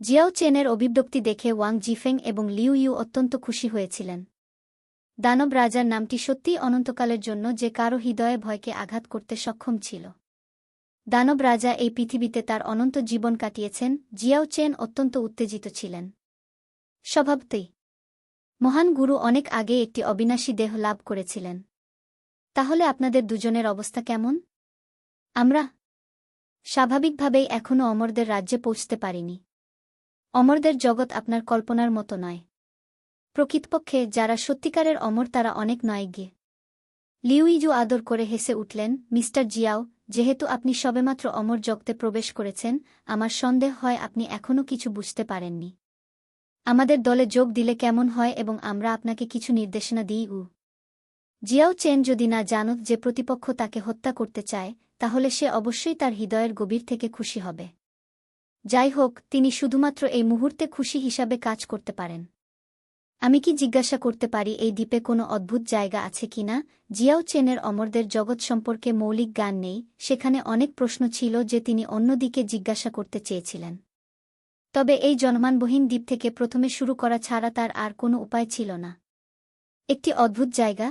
Xiao চেনের অভিব্যক্তি দেখে ওয়াং জিফেং এবং লিউ ইউ অত্যন্ত খুশি হয়েছিলেন। দানব রাজার নামটি সত্যিই অনন্তকালের জন্য যে কারও হৃদয়ে ভয়কে আঘাত করতে সক্ষম ছিল। দানব রাজা এই পৃথিবীতে তার অনন্ত জীবন কাটিয়েছেন, জিয়াও চেন অত্যন্ত উত্তেজিত ছিলেন। স্বভাবতেই, মহান গুরু অনেক আগে একটি অবিনাশী দেহ লাভ করেছিলেন। তাহলে আপনাদের দুজনের অবস্থা কেমন? আমরা স্বাভাবিকভাবেই এখনও অমরদের রাজ্যে পৌঁছতে পারিনি। অমরদের জগৎ আপনার কল্পনার মতো নয়। প্রকৃতপক্ষে যারা সত্যিকারের অমর, তারা অনেক নয় গিয়ে লিউইজু আদর করে হেসে উঠলেন, মিস্টার জিয়াও, যেহেতু আপনি সবেমাত্র অমর জগতে প্রবেশ করেছেন, আমার সন্দেহ হয় আপনি এখনও কিছু বুঝতে পারেননি। আমাদের দলে যোগ দিলে কেমন হয় এবং আমরা আপনাকে কিছু নির্দেশনা দিই উ। জিয়াও চেন যদি না জানুক যে প্রতিপক্ষ তাকে হত্যা করতে চায়, তাহলে সে অবশ্যই তার হৃদয়ের গভীর থেকে খুশি হবে। যাই হোক তিনি শুধুমাত্র এই মুহূর্তে খুশি হিসাবে কাজ করতে পারেন। আমি কি জিজ্ঞাসা করতে পারি, এই দ্বীপে কোনো অদ্ভুত জায়গা আছে কিনা জিয়াও চেনের অমরদের জগৎ সম্পর্কে মৌলিক জ্ঞান নেই, সেখানে অনেক প্রশ্ন ছিল যে তিনি অন্যদিকে জিজ্ঞাসা করতে চেয়েছিলেন। তবে এই জনমানবহীন দ্বীপ থেকে প্রথমে শুরু করা ছাড়া তার আর কোনো উপায় ছিল না। একটি অদ্ভুত জায়গা?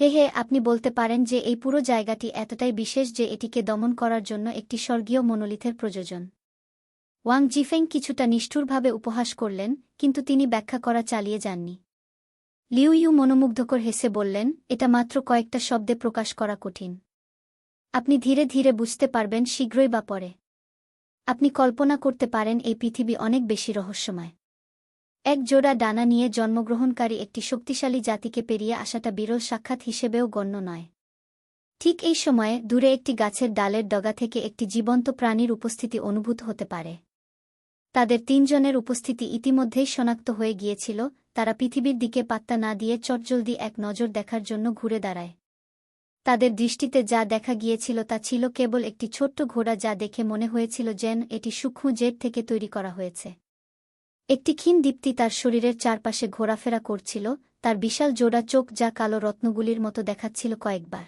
হে হে, আপনি বলতে পারেন যে এই পুরো জায়গাটি এতটাই বিশেষ যে এটিকে দমন করার জন্য একটি স্বর্গীয় মনোলিথের প্রয়োজন। ওয়াং জিফেং কিছুটা নিষ্ঠুরভাবে উপহাস করলেন, কিন্তু তিনি ব্যাখ্যা করা চালিয়ে যাননি। লিউ ইউ মনোমুগ্ধকর হেসে বললেন, এটা মাত্র কয়েকটা শব্দে প্রকাশ করা কঠিন। আপনি ধীরে ধীরে বুঝতে পারবেন শীঘ্রই বা পরে। আপনি কল্পনা করতে পারেন এই পৃথিবী অনেক বেশি রহস্যময়। এক জোড়া ডানা নিয়ে জন্মগ্রহণকারী একটি শক্তিশালী জাতিকে পেরিয়ে আসাটা বিরল সাক্ষাৎ হিসেবেও গণ্য নয়। ঠিক এই সময়ে দূরে একটি গাছের ডালের ডগা থেকে একটি জীবন্ত প্রাণীর উপস্থিতি অনুভূত হতে পারে। তাদের তিনজনের উপস্থিতি ইতিমধ্যেই শনাক্ত হয়ে গিয়েছিল, তারা পৃথিবীর দিকে পাত্তা না দিয়ে চটজলদি এক নজর দেখার জন্য ঘুরে দাঁড়ায়। তাদের দৃষ্টিতে যা দেখা গিয়েছিল তা ছিল কেবল একটি ছোট্ট ঘোড়া যা দেখে মনে হয়েছিল যেন এটি সূক্ষ্ম জেট থেকে তৈরি করা হয়েছে। একটি ক্ষীণ দীপ্তি তার শরীরের চারপাশে ঘোরাফেরা করছিল, তার বিশাল জোড়া চোখ যা কালো রত্নগুলির মতো দেখাচ্ছিল কয়েকবার।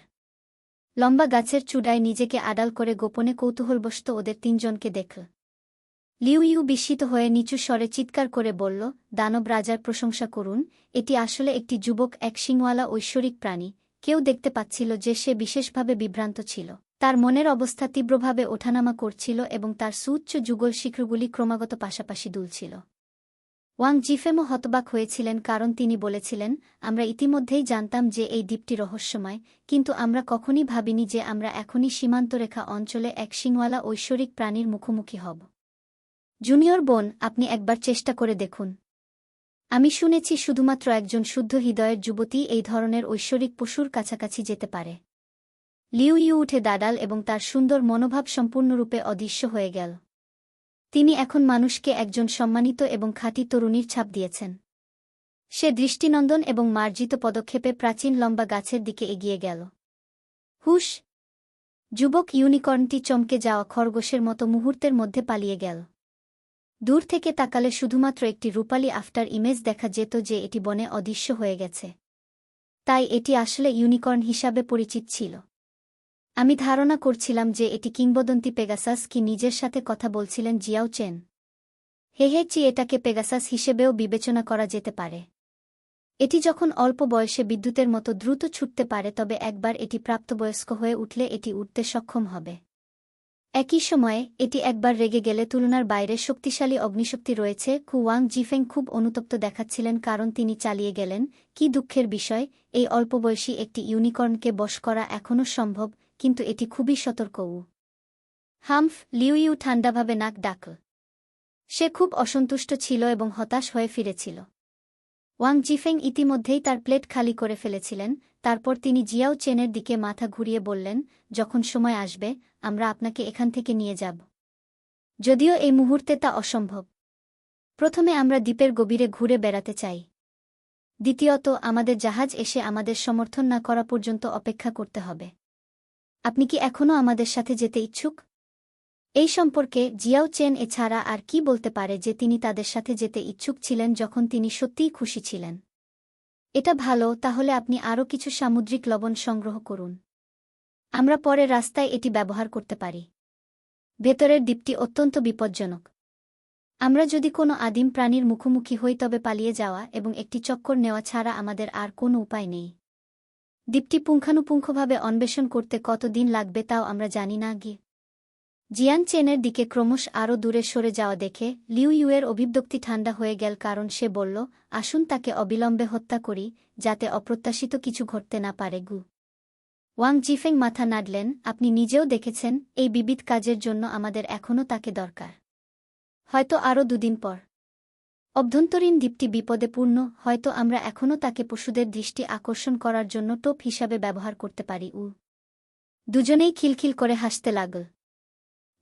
লম্বা গাছের চূড়ায় নিজেকে আড়াল করে গোপনে কৌতূহলবশত ওদের তিনজনকে দেখল। লিউ ইউ বিস্মিত হয়ে নিচু স্বরে চিৎকার করে বলল, দানব রাজার প্রশংসা করুন, এটি আসলে একটি যুবক এক শিংওয়ালা ঐশ্বরিক প্রাণী। কেউ দেখতে পাচ্ছিল যে সে বিশেষভাবে বিভ্রান্ত ছিল। তার মনের অবস্থা তীব্রভাবে ওঠানামা করছিল এবং তার সুউচ্চ যুগল শিখরগুলি ক্রমাগত পাশাপাশি দুলছিল। ওয়াং জিফেমও হতবাক হয়েছিলেন কারণ তিনি বলেছিলেন, আমরা ইতিমধ্যেই জানতাম যে এই দ্বীপটি রহস্যময়, কিন্তু আমরা কখনই ভাবিনি যে আমরা এখনই সীমান্তরেখা অঞ্চলে এক শিংওয়ালা ঐশ্বরিক প্রাণীর মুখোমুখি হব। জুনিয়র বোন, আপনি একবার চেষ্টা করে দেখুন। আমি শুনেছি শুধুমাত্র একজন শুদ্ধ হৃদয়ের যুবতী এই ধরনের ঐশ্বরিক পশুর কাছাকাছি যেতে পারে। লিউ ইউ উঠে দাঁড়াল এবং তার সুন্দর মনোভাব সম্পূর্ণরূপে অদৃশ্য হয়ে গেল। তিনি এখন মানুষকে একজন সম্মানিত এবং খাঁটি তরুণীর ছাপ দিয়েছেন। সে দৃষ্টিনন্দন এবং মার্জিত পদক্ষেপে প্রাচীন লম্বা গাছের দিকে এগিয়ে গেল। হুশ! যুবক ইউনিকর্নটি চমকে যাওয়া খরগোশের মতো মুহূর্তের মধ্যে পালিয়ে গেল। দূর থেকে তাকালে শুধুমাত্র একটি রূপালি আফটার ইমেজ দেখা যেত যে এটি বনে অদৃশ্য হয়ে গেছে। তাই এটি আসলে ইউনিকর্ন হিসাবে পরিচিত ছিল। আমি ধারণা করছিলাম যে এটি কিংবদন্তি পেগাসাস কি নিজের সাথে কথা বলছিলেন জিয়াও চেন। হে হে চি, এটাকে পেগাসাস হিসেবেও বিবেচনা করা যেতে পারে। এটি যখন অল্প বয়সে বিদ্যুতের মতো দ্রুত ছুটতে পারে, তবে একবার এটি প্রাপ্তবয়স্ক হয়ে উঠলে এটি উঠতে সক্ষম হবে। একই সময়ে, এটি একবার রেগে গেলে তুলনার বাইরে শক্তিশালী অগ্নিশক্তি রয়েছে। খুয়াং জিফেং খুব অনুতপ্ত দেখাচ্ছিলেন কারণ তিনি চালিয়ে গেলেন। কি দুঃখের বিষয়, এই অল্পবয়সী একটি ইউনিকর্নকে বশ করা এখনও সম্ভব, কিন্তু এটি খুবই সতর্কও হামফ লিউইউ ঠান্ডাভাবে নাক ডাকল সে খুব অসন্তুষ্ট ছিল এবং হতাশ হয়ে ফিরেছিল। ওয়াং জিফেং ইতিমধ্যেই তার প্লেট খালি করে ফেলেছিলেন, তারপর তিনি জিয়াও চেনের দিকে মাথা ঘুরিয়ে বললেন, যখন সময় আসবে, আমরা আপনাকে এখান থেকে নিয়ে যাব। যদিও এই মুহূর্তে তা অসম্ভব। প্রথমে আমরা দ্বীপের গভীরে ঘুরে বেড়াতে চাই। দ্বিতীয়ত, আমাদের জাহাজ এসে আমাদের সমর্থন না করা পর্যন্ত অপেক্ষা করতে হবে। আপনি কি এখনও আমাদের সাথে যেতে ইচ্ছুক? এই সম্পর্কে জিয়াও চেন এছাড়া আর কি বলতে পারে যে তিনি তাদের সাথে যেতে ইচ্ছুক ছিলেন যখন তিনি সত্যিই খুশি ছিলেন? এটা ভালো, তাহলে আপনি আরও কিছু সামুদ্রিক লবণ সংগ্রহ করুন। আমরা পরে রাস্তায় এটি ব্যবহার করতে পারি। ভেতরের দ্বীপটি অত্যন্ত বিপজ্জনক। আমরা যদি কোনো আদিম প্রাণীর মুখোমুখি হই তবে পালিয়ে যাওয়া এবং একটি চক্কর নেওয়া ছাড়া আমাদের আর কোনো উপায় নেই। দ্বীপটি পুঙ্খানুপুঙ্খভাবে অন্বেষণ করতে কত দিন লাগবে তাও আমরা জানি না, গিয়ে জিয়ান চেনের দিকে ক্রমশ আরও দূরে সরে যাওয়া দেখে লিউ ইউয়ের অভিব্যক্তি ঠান্ডা হয়ে গেল কারণ সে বলল, আসুন তাকে অবিলম্বে হত্যা করি, যাতে অপ্রত্যাশিত কিছু ঘটতে না পারে, গু। ওয়াং জিফেং মাথা নাড়লেন, আপনি নিজেও দেখেছেন, এই বিবিধ কাজের জন্য আমাদের এখনও তাকে দরকার। হয়তো আরও দুদিন পর। অভ্যন্তরীণ দ্বীপটি বিপদে পূর্ণ, হয়তো আমরা এখনও তাকে পশুদের দৃষ্টি আকর্ষণ করার জন্য টোপ হিসাবে ব্যবহার করতে পারি, উ। দুজনেই খিলখিল করে হাসতে লাগল।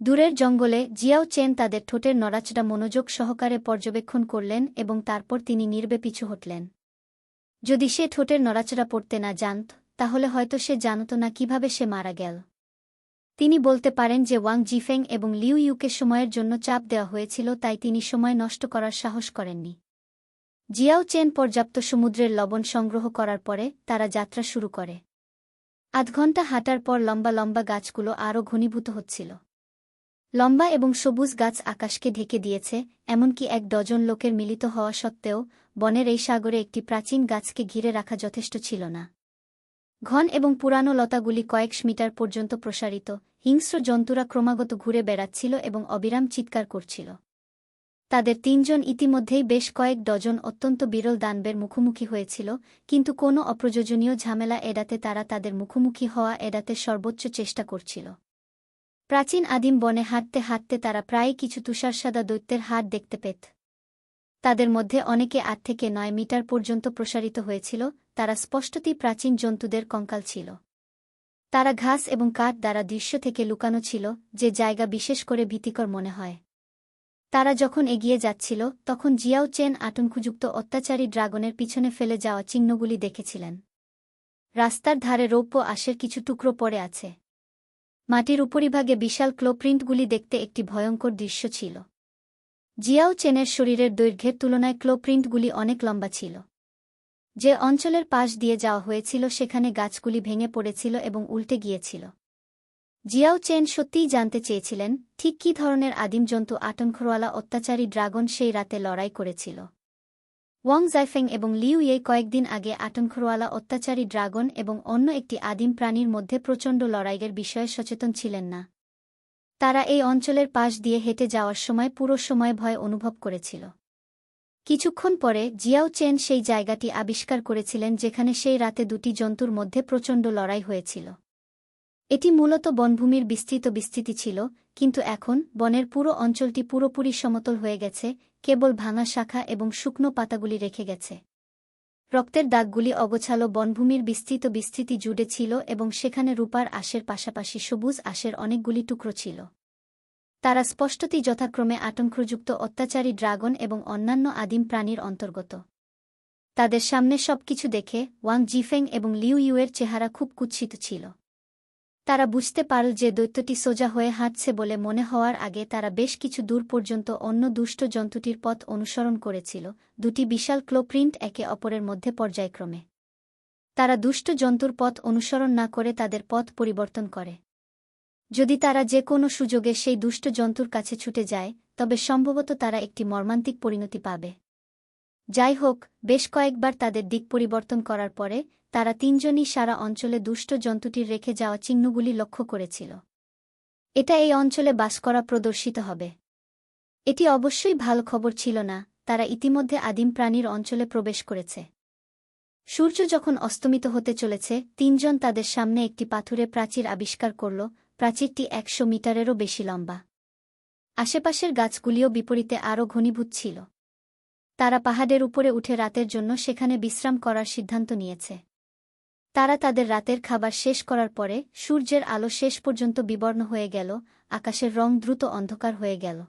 দূরের জঙ্গলে জিয়াও চেন তাদের ঠোঁটের নড়াচড়া মনোযোগ সহকারে পর্যবেক্ষণ করলেন এবং তারপর তিনি নির্বে পিছু হটলেন। যদি সে ঠোঁটের নড়াচড়া পড়তে না জানত, তাহলে হয়তো সে জানত না কীভাবে সে মারা গেল। তিনি বলতে পারেন যে ওয়াং জিফেং এবং লিউ ইউকে সময়ের জন্য চাপ দেওয়া হয়েছিল, তাই তিনি সময় নষ্ট করার সাহস করেননি। জিয়াও চেন পর্যাপ্ত সমুদ্রের লবণ সংগ্রহ করার পরে তারা যাত্রা শুরু করে। আধ ঘণ্টা হাঁটার পর লম্বা লম্বা গাছগুলো আরও ঘনীভূত হচ্ছিল। লম্বা এবং সবুজ গাছ আকাশকে ঢেকে দিয়েছে, এমনকি এক ডজন লোকের মিলিত হওয়া সত্ত্বেও বনের এই সাগরে একটি প্রাচীন গাছকে ঘিরে রাখা যথেষ্ট ছিল না। ঘন এবং পুরানো লতাগুলি কয়েক মিটার পর্যন্ত প্রসারিত, হিংস্র জন্তুরা ক্রমাগত ঘুরে বেড়াচ্ছিল এবং অবিরাম চিৎকার করছিল। তাদের তিনজন ইতিমধ্যেই বেশ কয়েক ডজন অত্যন্ত বিরল দানবের মুখোমুখি হয়েছিল, কিন্তু কোনো অপ্রয়োজনীয় ঝামেলা এড়াতে তারা তাদের মুখোমুখি হওয়া এড়াতে সর্বোচ্চ চেষ্টা করছিল। প্রাচীন আদিম বনে হাঁটতে হাঁটতে তারা প্রায় কিছু তুষারসাদা দৈত্যের হাট দেখতে পেত। তাদের মধ্যে অনেকে আট থেকে নয় মিটার পর্যন্ত প্রসারিত হয়েছিল, তারা স্পষ্টতই প্রাচীন জন্তুদের কঙ্কাল ছিল। তারা ঘাস এবং কাঠ দ্বারা দৃশ্য থেকে লুকানো ছিল, যে জায়গা বিশেষ করে ভীতিকর মনে হয়। তারা যখন এগিয়ে যাচ্ছিল, তখন জিয়াও চেন আতঙ্কযুক্ত অত্যাচারী ড্রাগনের পিছনে ফেলে যাওয়া চিহ্নগুলি দেখেছিলেন। রাস্তার ধারে রৌপ্য আশের কিছু টুকরো পড়ে আছে। মাটির উপরিভাগে বিশাল ক্লোপ্রিন্টগুলি দেখতে একটি ভয়ঙ্কর দৃশ্য ছিল। জিয়াও চেনের শরীরের দৈর্ঘ্যের তুলনায় ক্লোপ্রিন্টগুলি অনেক লম্বা ছিল। যে অঞ্চলের পাশ দিয়ে যাওয়া হয়েছিল, সেখানে গাছগুলি ভেঙে পড়েছিল এবং উল্টে গিয়েছিল। জিয়াও চেন সত্যিই জানতে চেয়েছিলেন, ঠিক কী ধরনের আদিম জন্তু আতঙ্করওয়ালা অত্যাচারী ড্রাগন সেই রাতে লড়াই করেছিল। ওয়াং জাইফেং এবং লিউ ইয়ে কয়েকদিন আগে আতঙ্করওয়ালা অত্যাচারী ড্রাগন এবং অন্য একটি আদিম প্রাণীর মধ্যে প্রচণ্ড লড়াইয়ের বিষয়ে সচেতন ছিলেন না। তারা এই অঞ্চলের পাশ দিয়ে হেঁটে যাওয়ার সময় পুরো সময় ভয় অনুভব করেছিল। কিছুক্ষণ পরে জিয়াও চেন সেই জায়গাটি আবিষ্কার করেছিলেন যেখানে সেই রাতে দুটি জন্তুর মধ্যে প্রচণ্ড লড়াই হয়েছিল। এটি মূলত বনভূমির বিস্তৃত বিস্তৃতি ছিল, কিন্তু এখন বনের পুরো অঞ্চলটি পুরোপুরি সমতল হয়ে গেছে, কেবল ভাঙা শাখা এবং শুকনো পাতাগুলি রেখে গেছে। রক্তের দাগগুলি অগোছালো বনভূমির বিস্তৃত বিস্তৃতি জুড়ে ছিল এবং সেখানে রূপার আশের পাশাপাশি সবুজ আশের অনেকগুলি টুকরো ছিল। তারা স্পষ্টতই যথাক্রমে আতঙ্কযুক্ত অত্যাচারী ড্রাগন এবং অন্যান্য আদিম প্রাণীর অন্তর্গত। তাদের সামনে সবকিছু দেখে ওয়াং জিফেং এবং লিউ ইউয়ের চেহারা খুব কুৎসিত ছিল। তারা বুঝতে পারল যে দৈত্যটি সোজা হয়ে হাঁটছে বলে মনে হওয়ার আগে তারা বেশ কিছু দূর পর্যন্ত অন্য দুষ্ট জন্তুটির পথ অনুসরণ করেছিল, দুটি বিশাল ক্লোপ্রিন্ট একে অপরের মধ্যে পর্যায়ক্রমে। তারা দুষ্ট জন্তুর পথ অনুসরণ না করে তাদের পথ পরিবর্তন করে। যদি তারা যে কোনো সুযোগে সেই দুষ্ট জন্তুর কাছে ছুটে যায়, তবে সম্ভবত তারা একটি মর্মান্তিক পরিণতি পাবে। যাই হোক বেশ কয়েকবার তাদের দিক পরিবর্তন করার পরে, তারা তিনজনই সারা অঞ্চলে দুষ্ট জন্তুটির রেখে যাওয়া চিহ্নগুলি লক্ষ্য করেছিল। এটা এই অঞ্চলে বাস করা প্রদর্শিত হবে। এটি অবশ্যই ভালো খবর ছিল না, তারা ইতিমধ্যে আদিম প্রাণীর অঞ্চলে প্রবেশ করেছে। সূর্য যখন অস্তমিত হতে চলেছে, তিনজন তাদের সামনে একটি পাথুরে প্রাচীর আবিষ্কার করল, প্রাচীরটি একশো মিটারেরও বেশি লম্বা। আশেপাশের গাছগুলিও বিপরীতে আরও ঘনীভূত ছিল। তারা পাহাড়ের উপরে উঠে রাতের জন্য সেখানে বিশ্রাম করার সিদ্ধান্ত নিয়েছে। তারা তাদের রাতের খাবার শেষ করার পরে সূর্যের আলো শেষ পর্যন্ত বিবর্ণ হয়ে গেল, আকাশের রং দ্রুত অন্ধকার হয়ে গেল।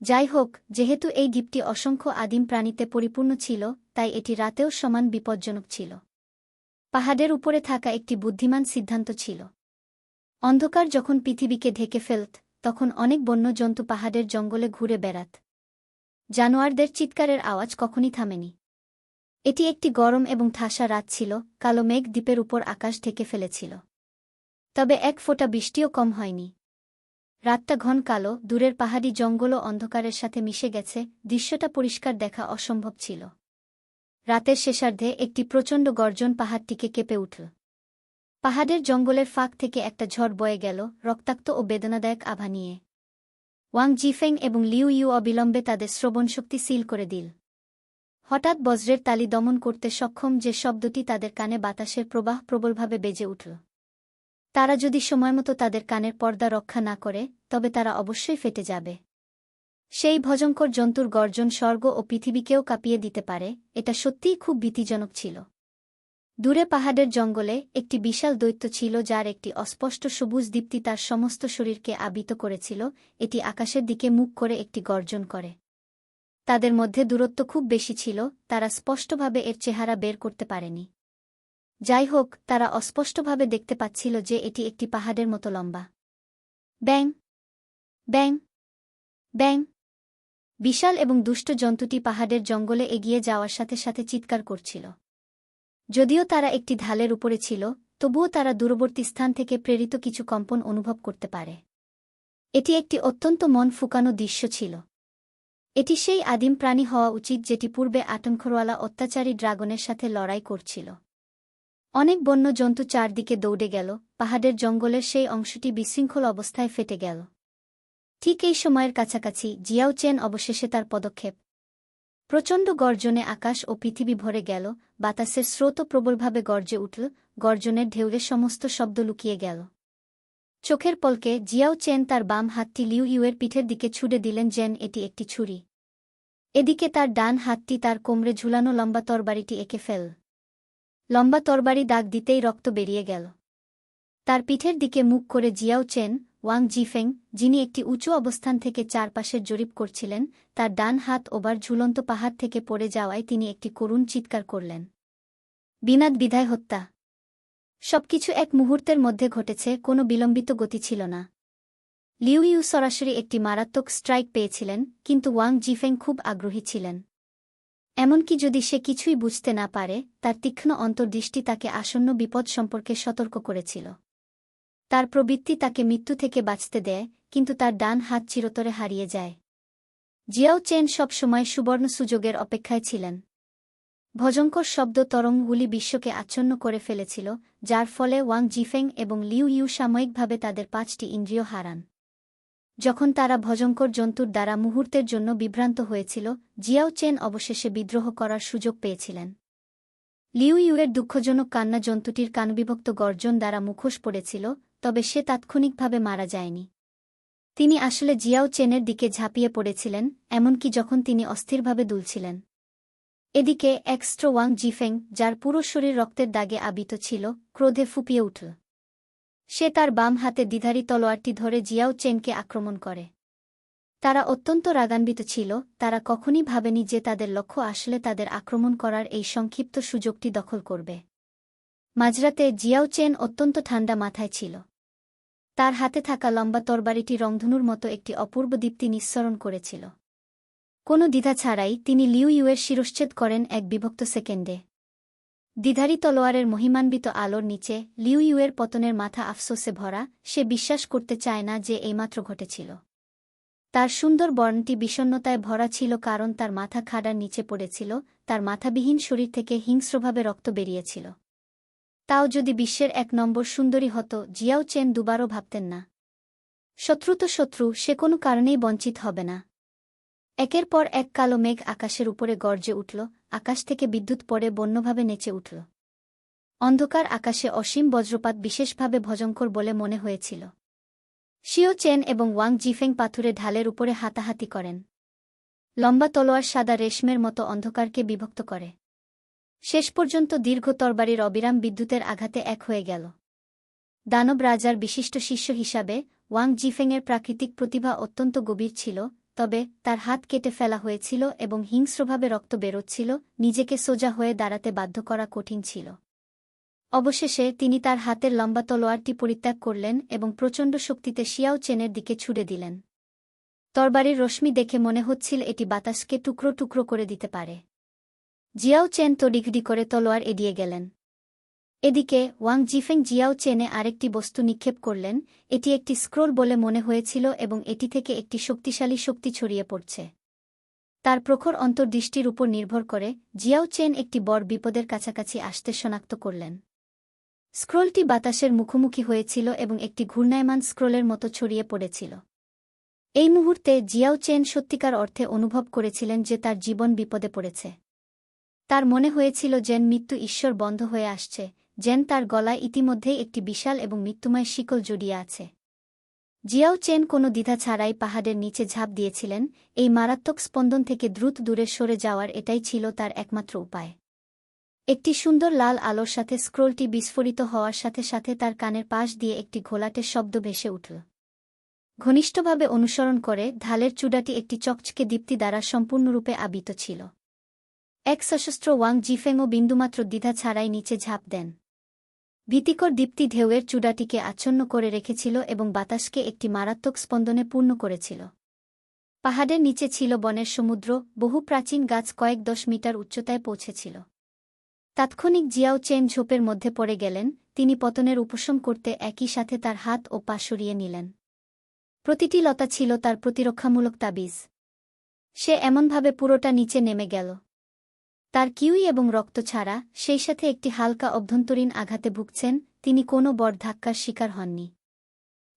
যাই হোক, যেহেতু এই দ্বীপটি অসংখ্য আদিম প্রাণীতে পরিপূর্ণ ছিল, তাই এটি রাতেও সমান বিপজ্জনক ছিল। পাহাড়ের উপরে থাকা একটি বুদ্ধিমান সিদ্ধান্ত ছিল। অন্ধকার যখন পৃথিবীকে ঢেকে ফেলত, তখন অনেক বন্য জন্তু পাহাড়ের জঙ্গলে ঘুরে বেড়াত। জানোয়ারদের চিৎকারের আওয়াজ কখনই থামেনি। এটি একটি গরম এবং ঠাসা রাত ছিল, কালো মেঘ দ্বীপের উপর আকাশ ঢেকে ফেলেছিল। তবে এক ফোঁটা বৃষ্টিও কম হয়নি। রাতটা ঘন কালো, দূরের পাহাড়ি জঙ্গলও অন্ধকারের সাথে মিশে গেছে, দৃশ্যটা পরিষ্কার দেখা অসম্ভব ছিল। রাতের শেষার্ধে একটি প্রচণ্ড গর্জন পাহাড়টিকে কেঁপে উঠল। পাহাড়ের জঙ্গলের ফাঁক থেকে একটা ঝড় বয়ে গেল, রক্তাক্ত ও বেদনাদায়ক আভা নিয়ে। ওয়াং জিফেং এবং লিউ ইউ অবিলম্বে তাদের শ্রবণশক্তি সিল করে দিল। হঠাৎ বজ্রের তালি দমন করতে সক্ষম যে শব্দটি তাদের কানে বাতাসের প্রবাহ প্রবলভাবে বেজে উঠল। তারা যদি সময়মতো তাদের কানের পর্দা রক্ষা না করে, তবে তারা অবশ্যই ফেটে যাবে। সেই ভজঙ্কর জন্তুর গর্জন স্বর্গ ও পৃথিবীকেও কাঁপিয়ে দিতে পারে, এটা সত্যিই খুব ভীতিজনক ছিল। দূরে পাহাড়ের জঙ্গলে একটি বিশাল দৈত্য ছিল যার একটি অস্পষ্ট সবুজ দীপ্তি তার সমস্ত শরীরকে আবিত করেছিল। এটি আকাশের দিকে মুখ করে একটি গর্জন করে। তাদের মধ্যে দূরত্ব খুব বেশি ছিল, তারা স্পষ্টভাবে এর চেহারা বের করতে পারেনি। যাই হোক, তারা অস্পষ্টভাবে দেখতে পাচ্ছিল যে এটি একটি পাহাড়ের মতো লম্বা। ব্যাং! ব্যাং! ব্যাং! বিশাল এবং দুষ্ট জন্তুটি পাহাড়ের জঙ্গলে এগিয়ে যাওয়ার সাথে সাথে চিৎকার করছিল। যদিও তারা একটি ঢালের উপরে ছিল, তবুও তারা দূরবর্তী স্থান থেকে প্রেরিত কিছু কম্পন অনুভব করতে পারে। এটি একটি অত্যন্ত মন ফুকানো দৃশ্য ছিল। এটি সেই আদিম প্রাণী হওয়া উচিত যেটি পূর্বে আতঙ্করওয়ালা অত্যাচারী ড্রাগনের সাথে লড়াই করছিল। অনেক বন্য জন্তু চারদিকে দৌড়ে গেল, পাহাড়ের জঙ্গলের সেই অংশটি বিশৃঙ্খল অবস্থায় ফেটে গেল। ঠিক এই সময়ের কাছাকাছি জিয়াও চেন অবশেষে তার পদক্ষেপ প্রচণ্ড গর্জনে আকাশ ও পৃথিবী ভরে গেল, বাতাসের স্রোত প্রবলভাবে গর্জে উঠল, গর্জনের ঢেউরে সমস্ত শব্দ লুকিয়ে গেল। চোখের পলকে জিয়াও চেন তার বাম হাতটি লিউ ইউয়ের পিঠের দিকে ছুড়ে দিলেন যেন এটি একটি ছুরি। এদিকে তার ডান হাতটি তার কোমরে ঝুলানো লম্বা তরবারিটি এঁকে ফেল। লম্বা তরবারি দাগ দিতেই রক্ত বেরিয়ে গেল। তার পিঠের দিকে মুখ করে জিয়াও চেন ওয়াং জিফেং, যিনি একটি উঁচু অবস্থান থেকে চারপাশের জরিপ করছিলেন, তার ডান হাত ওবার ঝুলন্ত পাহাড় থেকে পড়ে যাওয়ায় তিনি একটি করুণ চিৎকার করলেন। বিনাদ বিধায় হত্যা। সবকিছু এক মুহূর্তের মধ্যে ঘটেছে, কোনো বিলম্বিত গতি ছিল না। লিউ ইউ সরাসরি একটি মারাত্মক স্ট্রাইক পেয়েছিলেন, কিন্তু ওয়াং জিফেং খুব আগ্রহী ছিলেন। এমনকি যদি সে কিছুই বুঝতে না পারে, তার তীক্ষ্ণ অন্তর্দৃষ্টি তাকে আসন্ন বিপদ সম্পর্কে সতর্ক করেছিল। তার প্রবৃত্তি তাকে মৃত্যু থেকে বাঁচতে দেয়, কিন্তু তার ডান হাত চিরতরে হারিয়ে যায়। জিয়াও চেন সব সময় সুবর্ণ সুযোগের অপেক্ষায় ছিলেন। ভজঙ্কর শব্দ তরঙ্গগুলি বিশ্বকে আচ্ছন্ন করে ফেলেছিল, যার ফলে ওয়াং জিফেং এবং লিউ ইউ সাময়িকভাবে তাদের পাঁচটি ইন্দ্রিয় হারান। যখন তারা ভজঙ্কর জন্তুর দ্বারা মুহূর্তের জন্য বিভ্রান্ত হয়েছিল, জিয়াও চেন অবশেষে বিদ্রোহ করার সুযোগ পেয়েছিলেন। লিউ ইউয়ের দুঃখজনক কান্না জন্তুটির কানবিভক্ত গর্জন দ্বারা মুখোশ পড়েছিল তবে সে তাৎক্ষণিকভাবে মারা যায়নি। তিনি আসলে জিয়াও চেনের দিকে ঝাঁপিয়ে পড়েছিলেন, এমনকি যখন তিনি অস্থিরভাবে দুলছিলেন। এদিকে এক্সট্রো ওয়াং জিফেং, যার পুরো শরীর রক্তের দাগে আবিত ছিল, ক্রোধে ফুপিয়ে উঠল। সে তার বাম হাতে দ্বিধারী তলোয়ারটি ধরে জিয়াও চেনকে আক্রমণ করে। তারা অত্যন্ত রাগান্বিত ছিল, তারা কখনই ভাবেনি যে তাদের লক্ষ্য আসলে তাদের আক্রমণ করার এই সংক্ষিপ্ত সুযোগটি দখল করবে। মাঝরাতে জিয়াও চেন অত্যন্ত ঠান্ডা মাথায় ছিল। তার হাতে থাকা লম্বা তরবারিটি রংধনুর মতো একটি অপূর্ব দীপ্তি নিঃসরণ করেছিল। কোনো দ্বিধা ছাড়াই তিনি লিউ ইউয়ের শিরশ্ছেদ করেন এক বিভক্ত সেকেন্ডে। দ্বিধারী তলোয়ারের মহিমান্বিত আলোর নিচে লিউ ইউয়ের পতনের মাথা আফসোসে ভরা, সে বিশ্বাস করতে চায় না যে এইমাত্র ঘটেছিল। তার সুন্দর বর্ণটি বিষণ্নতায় ভরা ছিল কারণ তার মাথা খাড়ার নিচে পড়েছিল, তার মাথাবিহীন শরীর থেকে হিংস্রভাবে রক্ত বেরিয়েছিল। তাও যদি বিশ্বের এক নম্বর সুন্দরী হতো, জিয়াও চেন দুবারও ভাবতেন না। শত্রু তো শত্রু, সে কোনো কারণেই বঞ্চিত হবে না। একের পর এক কালো মেঘ আকাশের উপরে গর্জে উঠল, আকাশ থেকে বিদ্যুৎ পড়ে বন্যভাবে নেচে উঠল। অন্ধকার আকাশে অসীম বজ্রপাত বিশেষভাবে ভজঙ্কর বলে মনে হয়েছিল। শিও চেন এবং ওয়াং জিফেং পাথুরে ঢালের উপরে হাতাহাতি করেন। লম্বা তলোয়ার সাদা রেশমের মতো অন্ধকারকে বিভক্ত করে। শেষ পর্যন্ত দীর্ঘ তরবারির অবিরাম বিদ্যুতের আঘাতে এক হয়ে গেল। দানব রাজার বিশিষ্ট শিষ্য হিসাবে, ওয়াং জিফেংয়ের প্রাকৃতিক প্রতিভা অত্যন্ত গভীর ছিল, তবে তার হাত কেটে ফেলা হয়েছিল এবং হিংস্রভাবে রক্ত বেরোচ্ছিল, নিজেকে সোজা হয়ে দাঁড়াতে বাধ্য করা কঠিন ছিল। অবশেষে তিনি তার হাতের লম্বা তলোয়ারটি পরিত্যাগ করলেন এবং প্রচণ্ড শক্তিতে শিয়াও চেনের দিকে ছুড়ে দিলেন। তরবারির রশ্মি দেখে মনে হচ্ছিল এটি বাতাসকে টুকরো টুকরো করে দিতে পারে। জিয়াও চেন তো ডিগডি করে তলোয়ার এড়িয়ে গেলেন। এদিকে ওয়াং জিফেং জিয়াও চেনে আরেকটি বস্তু নিক্ষেপ করলেন, এটি একটি স্ক্রোল বলে মনে হয়েছিল এবং এটি থেকে একটি শক্তিশালী শক্তি ছড়িয়ে পড়ছে। তার প্রখর অন্তর্দৃষ্টির উপর নির্ভর করে জিয়াও চেন একটি বড় বিপদের কাছাকাছি আসতে শনাক্ত করলেন। স্ক্রোলটি বাতাসের মুখোমুখি হয়েছিল এবং একটি ঘূর্ণায়মান স্ক্রোলের মতো ছড়িয়ে পড়েছিল। এই মুহূর্তে জিয়াও চেন সত্যিকার অর্থে অনুভব করেছিলেন যে তার জীবন বিপদে পড়েছে। তার মনে হয়েছিল যেন মৃত্যু ঈশ্বর বন্ধ হয়ে আসছে, যেন তার গলায় ইতিমধ্যেই একটি বিশাল এবং মৃত্যুময় শিকল জড়িয়ে আছে। জিয়াও চেন কোনো দ্বিধা ছাড়াই পাহাড়ের নিচে ঝাঁপ দিয়েছিলেন, এই মারাত্মক স্পন্দন থেকে দ্রুত দূরে সরে যাওয়ার এটাই ছিল তার একমাত্র উপায়। একটি সুন্দর লাল আলোর সাথে স্ক্রোলটি বিস্ফোরিত হওয়ার সাথে সাথে তার কানের পাশ দিয়ে একটি ঘোলাটে শব্দ ভেসে উঠল। ঘনিষ্ঠভাবে অনুসরণ করে ঢালের চূড়াটি একটি চকচকে দীপ্তি দ্বারা সম্পূর্ণরূপে আবিত ছিল। এক সশস্ত্র ওয়াং জিফেংও বিন্দুমাত্র দ্বিধা ছাড়াই নিচে ঝাঁপ দেন। ভীতিকর দীপ্তি ঢেউয়ের চূড়াটিকে আচ্ছন্ন করে রেখেছিল এবং বাতাসকে একটি মারাত্মক স্পন্দনে পূর্ণ করেছিল। পাহাড়ের নিচে ছিল বনের সমুদ্র, বহু প্রাচীন গাছ কয়েক দশ মিটার উচ্চতায় পৌঁছেছিল। তাৎক্ষণিক জিয়াও চেন ঝোপের মধ্যে পড়ে গেলেন, তিনি পতনের উপশম করতে একই সাথে তার হাত ও পা সরিয়ে নিলেন। প্রতিটি লতা ছিল তার প্রতিরক্ষামূলক তাবিজ। সে এমনভাবে পুরোটা নিচে নেমে গেল। তার কিউই এবং রক্ত ছাড়া সেই সাথে একটি হালকা অভ্যন্তরীণ আঘাতে ভুগছেন, তিনি কোনো বড় ধাক্কার শিকার হননি।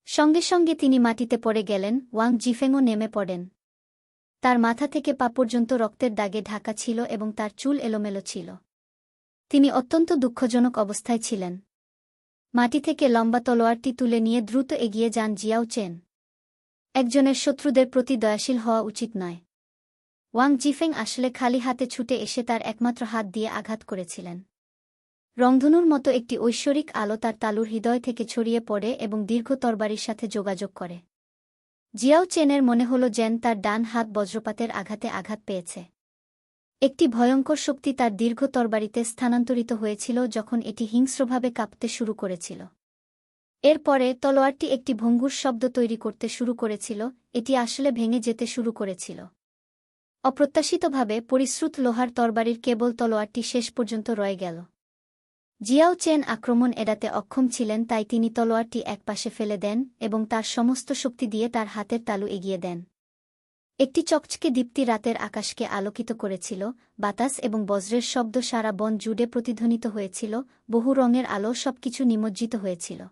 সঙ্গে সঙ্গে তিনি মাটিতে পড়ে গেলেন, ওয়াং জিফেংও নেমে পড়েন। তার মাথা থেকে পা পর্যন্ত রক্তের দাগে ঢাকা ছিল এবং তার চুল এলোমেলো ছিল। তিনি অত্যন্ত দুঃখজনক অবস্থায় ছিলেন। মাটি থেকে লম্বা তলোয়ারটি তুলে নিয়ে দ্রুত এগিয়ে যান জিয়াও চেন। একজনের শত্রুদের প্রতি দয়াশীল হওয়া উচিত নয়। ওয়াং জিফেং আসলে খালি হাতে ছুটে এসে তার একমাত্র হাত দিয়ে আঘাত করেছিলেন। রংধনুর মতো একটি ঐশ্বরিক আলো তার তালুর হৃদয় থেকে ছড়িয়ে পড়ে এবং দীর্ঘ তরবারির সাথে যোগাযোগ করে। জিয়াও চেনের মনে হল যেন তার ডান হাত বজ্রপাতের আঘাতে আঘাত পেয়েছে। একটি ভয়ঙ্কর শক্তি তার দীর্ঘ তরবারিতে স্থানান্তরিত হয়েছিল যখন এটি হিংস্রভাবে কাঁপতে শুরু করেছিল। এরপরে তলোয়ারটি একটি ভঙ্গুর শব্দ তৈরি করতে শুরু করেছিল, এটি আসলে ভেঙে যেতে শুরু করেছিল। অপ্রত্যাশিতভাবে পরিশ্রুত লোহার তরবারির কেবল তলোয়ারটি শেষ পর্যন্ত রয়ে গেল। জিয়াও চেন আক্রমণ এড়াতে অক্ষম ছিলেন, তাই তিনি তলোয়ারটি একপাশে ফেলে দেন এবং তার সমস্ত শক্তি দিয়ে তার হাতের তালু এগিয়ে দেন। একটি চকচকে দীপ্তি রাতের আকাশকে আলোকিত করেছিল, বাতাস এবং বজ্রের শব্দ সারা বন জুড়ে প্রতিধ্বনিত হয়েছিল, বহু রঙের আলো সবকিছু নিমজ্জিত হয়েছিল।